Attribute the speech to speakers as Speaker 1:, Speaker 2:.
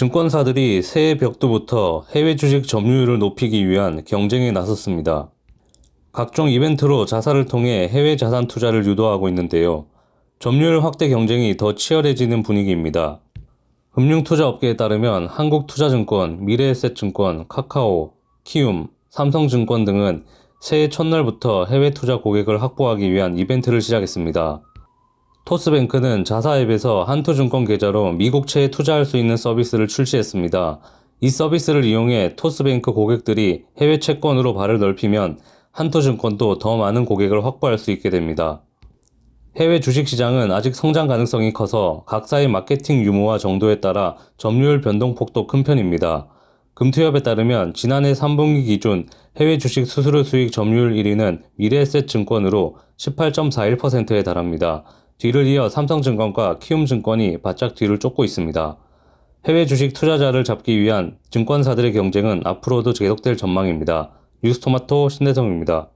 Speaker 1: 증권사들이 새해 벽두부터 해외 주식 점유율을 높이기 위한 경쟁에 나섰습니다. 각종 이벤트로 자사를 통해 해외 자산 투자를 유도하고 있는데요. 점유율 확대 경쟁이 더 치열해지는 분위기입니다. 금융투자 업계에 따르면 한국투자증권, 미래에셋증권, 카카오, 키움, 삼성증권 등은 새해 첫날부터 해외 투자 고객을 확보하기 위한 이벤트를 시작했습니다. 토스뱅크는 자사 앱에서 한투증권 계좌로 미국채에 투자할 수 있는 서비스를 출시했습니다. 이 서비스를 이용해 토스뱅크 고객들이 해외 채권으로 발을 넓히면 한투증권도 더 많은 고객을 확보할 수 있게 됩니다. 해외 주식시장은 아직 성장 가능성이 커서 각사의 마케팅 유무와 정도에 따라 점유율 변동폭도 큰 편입니다. 금투협에 따르면 지난해 3분기 기준 해외 주식 수수료 수익 점유율 1위는 미래에셋 증권으로 18.41%에 달합니다. 뒤를 이어 삼성증권과 키움증권이 바짝 뒤를 쫓고 있습니다. 해외 주식 투자자를 잡기 위한 증권사들의 경쟁은 앞으로도 계속될 전망입니다. 뉴스토마토 신대성입니다.